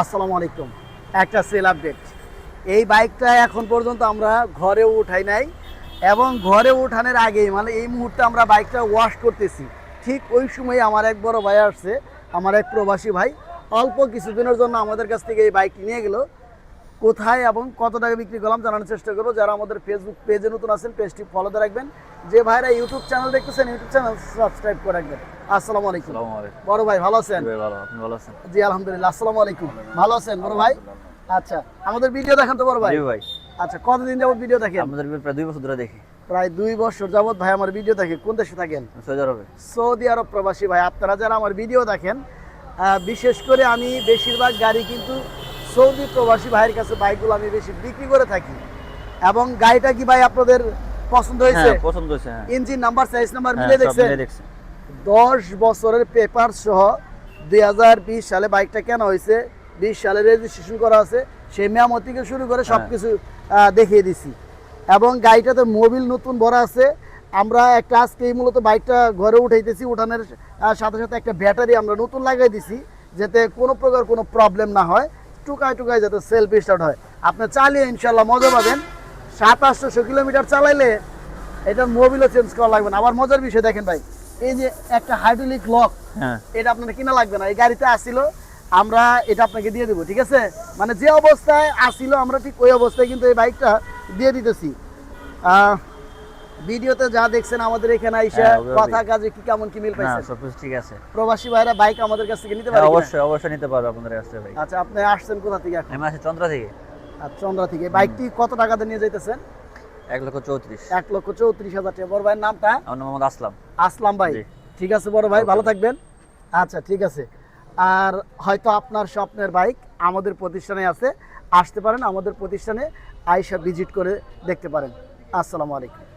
আসসালামু আলাইকুম। একটা সেল আপডেট এই বাইকটা এখন পর্যন্ত আমরা ঘরে উঠাই নাই এবং ঘরে উঠানোর আগেই মানে এই মুহূর্তে আমরা বাইকটা ওয়াশ করতেছি। ঠিক ওই সময় আমার এক বড় ভাই আসছে, আমার এক প্রবাসী ভাই। অল্প কিছুদিনের জন্য আমাদের কাছ থেকে এই বাইকটি নিয়ে গেল। কোথায় এবং কত টাকা বিক্রি করলাম জানানোর চেষ্টা করব। যারা আমাদের ফেসবুক পেজে নতুন আছেন পেজটি ফলোতে রাখবেন। যে ভাইরা ইউটিউব চ্যানেল দেখতেছেন ইউটিউব চ্যানেল সাবস্ক্রাইব করে রাখবেন। আসসালামু আলাইকুম। বড় ভাই ভালো আছেন? জি আলহামদুলিল্লাহ আসসালামু আলাইকুম। ভালো আছেন বড় ভাই? আচ্ছা আমাদের ভিডিও দেখেন তো বড় ভাই। ভাই। আচ্ছা কতদিন যাবত ভিডিও দেখেন? আপনাদের প্রায় দুই বছর ধরে দেখি। প্রায় দুই বছর যাবত ভাই আমার ভিডিও দেখে কোন দেশে থাকেন? সৌদি আরবে। সৌদি আরব প্রবাসী ভাই আপনারা যারা আমার ভিডিও দেখেন বিশেষ করে আমি বেশিরভাগ গাড়ি কিন্তু সৌদি প্রবাসী ভাইয়ের কাছে বাইকগুলো আমি বেশি বিক্রি করে থাকি। এবং গাড়িটা কি ভাই আপনাদের পছন্দ হয়েছে? হ্যাঁ পছন্দ হয়েছে হ্যাঁ। ইঞ্জিন নাম্বার সাইজ নাম্বার হ্যাঁ, মিলে দেখছেন? মিলে দেখছি। দশ বছরের পেপার সহ দুই হাজার বিশ সালে বাইকটা কেনা হয়েছে। বিশ সালে রেজিস্ট্রেশন করা আছে। সেই মেয়ামত থেকে শুরু করে সব হ্যাঁ। কিছু দেখিয়ে দিছি। এবং গাড়িটাতে মোবিল নতুন ভরা আছে। আমরা একটা আজকে এই মূলত বাইকটা ঘরে উঠাইতেছি। উঠানোর সাথে সাথে একটা ব্যাটারি আমরা নতুন লাগাই দিছি যাতে কোনো প্রকার কোনো প্রবলেম না হয়। টুকায় টুকায় যাতে সেলফ স্টার্ট হয়। আপনি চালিয়ে ইনশাল্লাহ মজা পাবেন। সাত আটশোশো কিলোমিটার চালাইলে এটার মোবিলও চেঞ্জ করা লাগবে না। আবার মজার বিষয় দেখেন ভাই। এই যে একটা হাইড্রোলিক লক হ্যাঁ। এটা আপনার কিনা লাগবে না। এই গাড়িতে আসিল আমরা এটা আপনাকে দিয়ে দেবো ঠিক আছে? মানে যে অবস্থায় আসিল আমরা ঠিক ওই অবস্থায় কিন্তু এই বাইকটা দিয়ে দিতেছি। ভিডিওতে যা দেখছেন আমাদের এখানে আইসা হ্যাঁ, কথা কাজে কি কেমন কি মিল হ্যাঁ পাইছেন সব ঠিক আছে। প্রবাসী ভাইরা বাইক আমাদের কাছ থেকে নিতে হ্যাঁ পারে অবশ্যই অবশ্যই নিতে পারবে আপনাদের কাছ থেকে ভাই আচ্ছা আপনি আসছেন কোথা থেকে এখন? আমি আছি চন্দ্র থেকে। আর চন্দ্রা থেকে। বাইকটি কত টাকাতে নিয়ে যাইতেছেন? এক লক্ষ চৌত্রিশ। এক লক্ষ চৌত্রিশ হাজার টাকা। বড় ভাইয়ের নামটা? আমার নাম মোহাম্মদ আসলাম। আসলাম ভাই। ঠিক আছে বড় ভাই ভালো থাকবেন। আচ্ছা ঠিক আছে। আর হয়তো আপনার স্বপ্নের বাইক আমাদের প্রতিষ্ঠানে আছে। আসতে পারেন আমাদের প্রতিষ্ঠানে আয়সা ভিজিট করে দেখতে পারেন। আসসালামু আলাইকুম।